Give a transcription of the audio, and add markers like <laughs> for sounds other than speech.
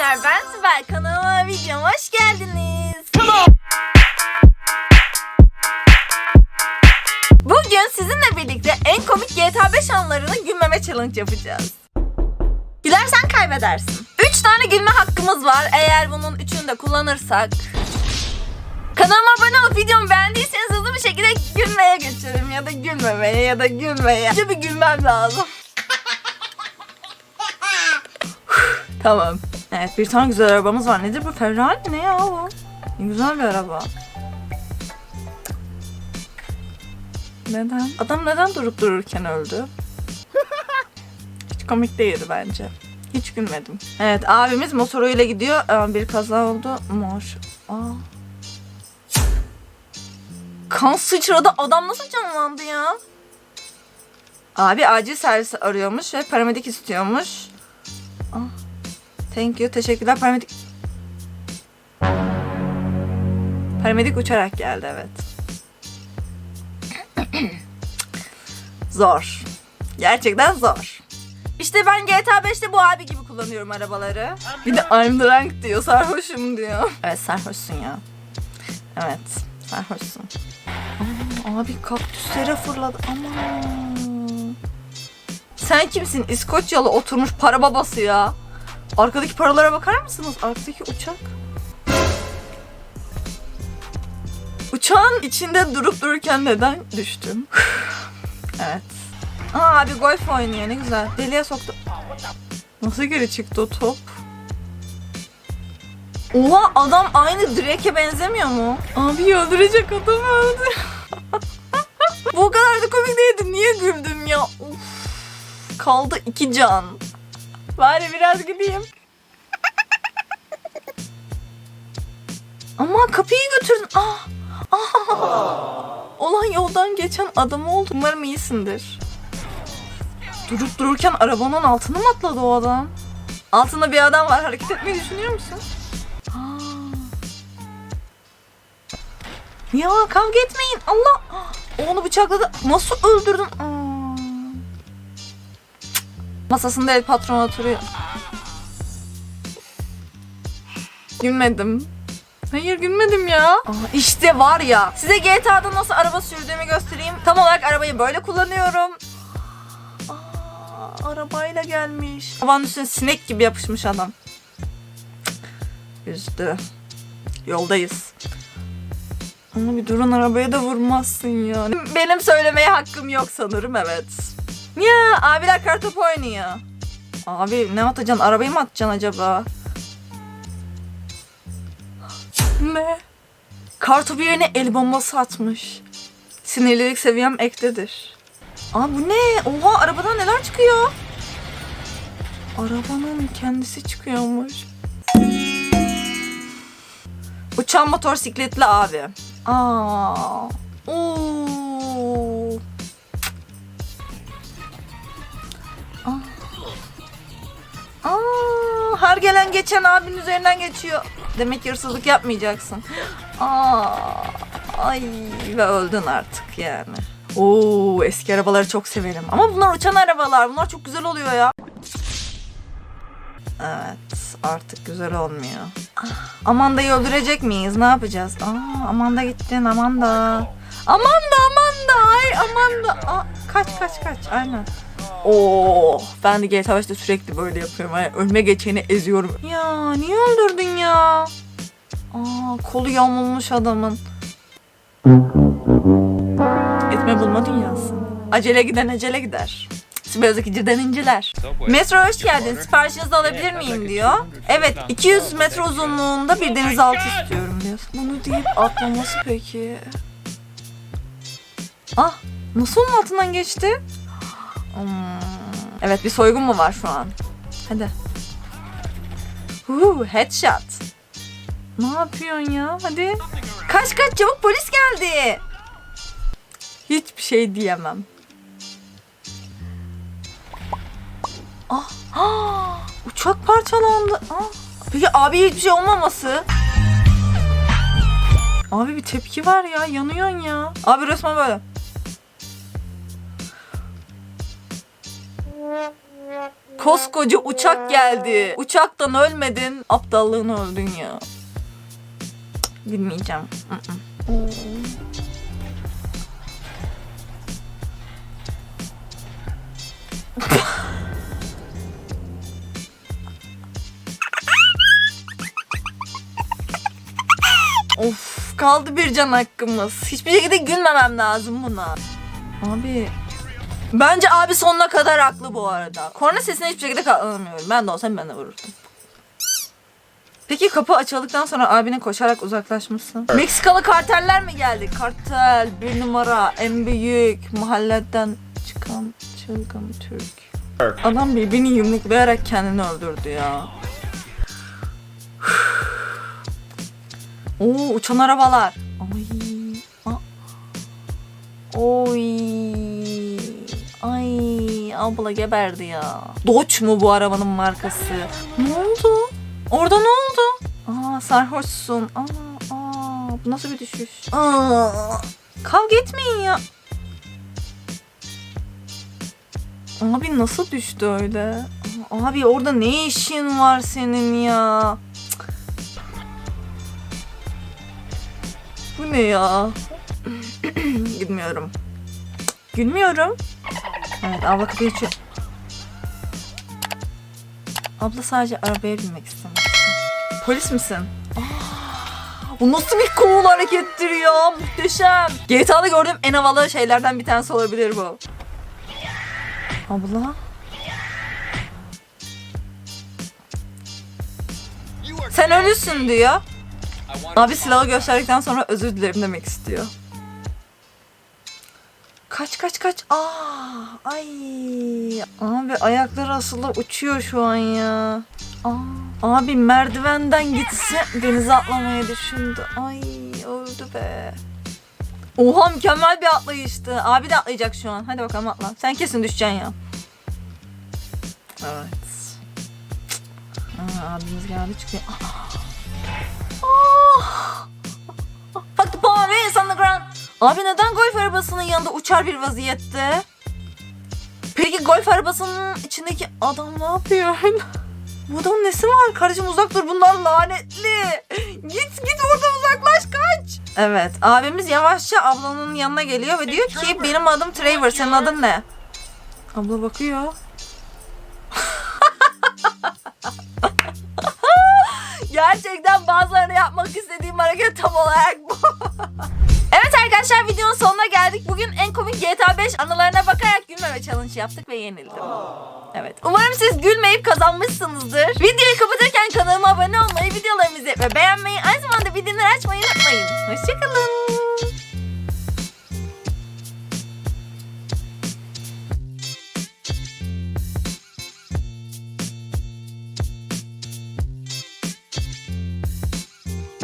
arkadaşlar ben Sibel kanalıma videoma hoş geldiniz. Bugün sizinle birlikte en komik GTA 5 anlarını gülmeme challenge yapacağız. Gülersen kaybedersin. 3 tane gülme hakkımız var eğer bunun üçünü de kullanırsak. Kanalıma abone olup videomu beğendiyseniz hızlı bir şekilde gülmeye geçelim ya da gülmemeye ya da gülmeye. Önce bir gülmem lazım. <laughs> Tamam. Evet bir tane güzel arabamız var. Nedir bu? Ferrari ne ya bu? Ne güzel bir araba. Neden? Adam neden durup dururken öldü? Hiç komik değildi bence. Hiç gülmedim. Evet abimiz motoruyla gidiyor. Aa, Bir kaza oldu. Moş. Aa. Kan sıçradı. Adam nasıl canlandı ya? Abi acil servis arıyormuş ve paramedik istiyormuş. Thank you. Teşekkürler. Paramedik... Paramedik uçarak geldi evet. <clears throat> zor. Gerçekten zor. İşte ben GTA 5'te bu abi gibi kullanıyorum arabaları. Bir de I'm drunk diyor. Sarhoşum diyor. Evet sarhoşsun ya. Evet sarhoşsun. Aa, abi kaktüslere fırladı. Aman. Sen kimsin? İskoçyalı oturmuş para babası ya. Arkadaki paralara bakar mısınız? Arkadaki uçak. Uçağın içinde durup dururken neden düştüm? <sighs> evet. Aa abi golf oynuyor ne güzel. Deliye soktu. Nasıl geri çıktı o top? Oha adam aynı Drake'e benzemiyor mu? Abi öldürecek adam öldü. <laughs> Bu kadar da komik değildi. Niye güldüm ya? Of. Kaldı iki can. Bari biraz gideyim. Ama kapıyı götürdün. Ah. Ah. Olan yoldan geçen adam oldu. Umarım iyisindir. Durup dururken arabanın altına mı atladı o adam? Altında bir adam var. Hareket etmeyi düşünüyor musun? Aa. Ya kavga etmeyin. Allah. O Onu bıçakladı. Nasıl öldürdün? Aa. Masasında el patron oturuyor. Gülmedim. Hayır gülmedim ya. Aa, işte var ya. Size GTA'da nasıl araba sürdüğümü göstereyim. Tam olarak arabayı böyle kullanıyorum. Aa, arabayla gelmiş. Havanın üstüne sinek gibi yapışmış adam. Üzdü. Yoldayız. Ama bir durun arabaya da vurmazsın ya. Benim söylemeye hakkım yok sanırım evet. Ya abiler kartopu oynuyor. Abi ne atacaksın? Arabayı mı atacaksın acaba? Ne? Kartopu yerine el bombası atmış. Sinirlilik seviyem ektedir. Aa bu ne? Oha arabadan neler çıkıyor? Arabanın kendisi çıkıyormuş. Uçan motosikletli abi. Aa. Oo. Her gelen geçen abinin üzerinden geçiyor. Demek ki hırsızlık yapmayacaksın. Aa, ay ve öldün artık yani. Oo, eski arabaları çok severim. Ama bunlar uçan arabalar. Bunlar çok güzel oluyor ya. Evet, artık güzel olmuyor. Amanda'yı öldürecek miyiz? Ne yapacağız? Aa, Amanda gittin, Amanda. Amanda, Amanda, ay Amanda. Aa, kaç, kaç, kaç. Aynen. Oo, ben de GTA 5'te sürekli böyle yapıyorum. Yani ölme geçeni eziyorum. Ya niye öldürdün ya? Aa, kolu yamulmuş adamın. Etme bulma dünyası. Acele giden acele gider. Sibel'deki cidden inciler. Metro hoş geldin. Siparişinizi alabilir miyim diyor. Evet 200 metre uzunluğunda bir denizaltı istiyorum diyor. Bunu deyip atlaması peki. Ah nasıl onun altından geçti? Hmm. Evet bir soygun mu var şu an? Hadi. Huu, headshot. Ne yapıyorsun ya? Hadi. Kaç kaç çabuk polis geldi. Hiçbir şey diyemem. Ah, ah, uçak parçalandı. Ah. Peki abi hiçbir şey olmaması? Abi bir tepki ver ya. Yanıyorsun ya. Abi resmen böyle. Koskoca uçak geldi. Uçaktan ölmedin. Aptallığını öldün ya. Bilmeyeceğim. Of kaldı bir can hakkımız. Hiçbir şekilde gülmemem lazım buna. Abi Bence abi sonuna kadar haklı bu arada. Korna sesine hiçbir şekilde katlanamıyorum. Ben de olsam ben de vururdum. Peki kapı açıldıktan sonra abinin koşarak uzaklaşmışsın. Meksikalı karteller mi geldi? Kartel, bir numara, en büyük, mahalleden çıkan çılgın Türk. Adam birbirini yumruklayarak kendini öldürdü ya. Oo uçan arabalar. Ay. Oy. Ay abla geberdi ya. Dodge mu bu arabanın markası? Ne oldu? Orada ne oldu? Aa sarhoşsun. Aa, aa bu nasıl bir düşüş? Aa, kavga etmeyin ya. Abi nasıl düştü öyle? Abi orada ne işin var senin ya? Bu ne ya? <clears throat> Gülmüyorum. Gülmüyorum. Evet abla kapıyı. Abla sadece arabaya binmek istemiş. Polis misin? Bu nasıl bir cool harekettir ya? Muhteşem. GTA'da gördüğüm en havalı şeylerden bir tanesi olabilir bu. Abla. Sen ölüsün diyor. Abi silahı gösterdikten sonra özür dilerim demek istiyor. Kaç kaç kaç. Aa, ay. Abi ayakları asılı uçuyor şu an ya. Aa, abi merdivenden gitse denize atlamayı düşündü. Ay öldü be. Oha mükemmel bir atlayıştı. Abi de atlayacak şu an. Hadi bakalım atla. Sen kesin düşeceksin ya. Evet. Aa, abimiz geldi çıkıyor. Ah! Fuck Abi neden golf arabasının yanında uçar bir vaziyette? Peki golf arabasının içindeki adam ne yapıyor? <laughs> Bu adamın nesi var? Kardeşim uzak dur bunlar lanetli. Git git oradan uzaklaş kaç. Evet abimiz yavaşça ablanın yanına geliyor ve diyor ki benim adım Trevor senin adın ne? Abla bakıyor. <laughs> Gerçekten bazılarını yapmak istediğim hareket tam olarak bu. <laughs> arkadaşlar videonun sonuna geldik. Bugün en komik GTA 5 anılarına bakarak gülmeme challenge yaptık ve yenildim. Evet. Umarım siz gülmeyip kazanmışsınızdır. Videoyu kapatırken kanalıma abone olmayı, videolarımı izlemeyi ve beğenmeyi, aynı zamanda bildirimleri açmayı unutmayın. Hoşçakalın.